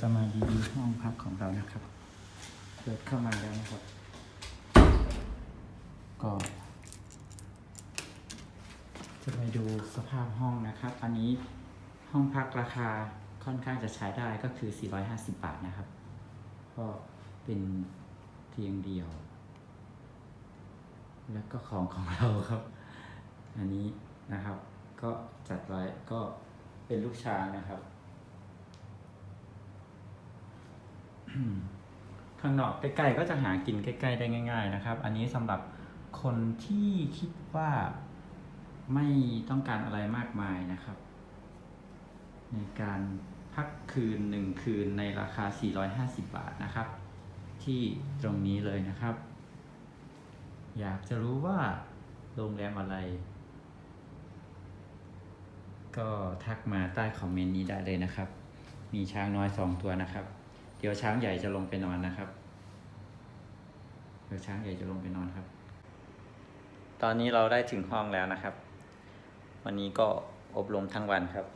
จะมารีวิวห้องพักของเรานะครับ เปิดเข้ามาแล้วนะครับ ก็ จะไปดูสภาพห้องนะครับ อันนี้ห้องพักราคาค่อนข้างจะใช้ได้ก็คือ 450 บาทนะครับ ก็เป็นเตียงเดียว แล้วก็ของของเราครับ อันนี้นะครับ ก็จัดไว้ก็เป็นลูกช้างนะครับ ข้างนอกใกล้ๆก็จะหากินใกล้ๆได้ง่าย ๆ นะครับ อันนี้สำหรับคนที่คิดว่าไม่ต้องการอะไรมากมายนะครับ ในการพักคืนหนึ่งคืนในราคา 450 บาทนะครับ ที่ตรงนี้เลยนะครับ อยากจะรู้ว่าโรงแรมอะไร ก็ทักมาใต้คอมเมนต์นี้ได้เลยนะครับ มีช้างน้อยสองตัวนะครับ เดี๋ยวช้างใหญ่จะลงไปนอนนะครับเดี๋ยวช้างใหญ่จะลงไปนอนครับ ตอนนี้เราได้ถึงห้องแล้วนะครับ วันนี้ก็อบรมทั้งวันครับ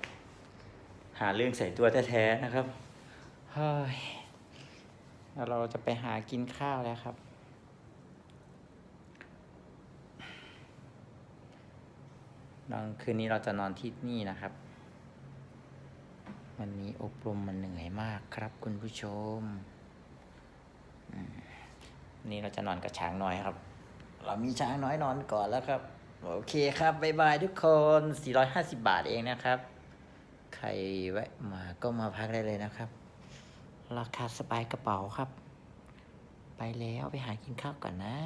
หาเรื่องใส่ตัวแท้ๆนะครับเฮ้ยแล้วเราจะไปหากินข้าวแล้วครับ นอนคืนนี้เราจะนอนที่นี่นะครับ วันนี้อบรมมันเหนื่อยมากครับคุณผู้ชมนนี้เราจะนอนกับช้างน้อยครับ เรามีช้างน้อยนอนก่อนแล้วครับ โอเคครับบ๊ายบายทุกคน 450 บาทเองนะครับ ใครแวะมาก็มาพักได้เลยนะครับ ราคาสบายกระเป๋าครับ ไปแล้วไปหากินข้าวก่อนนะ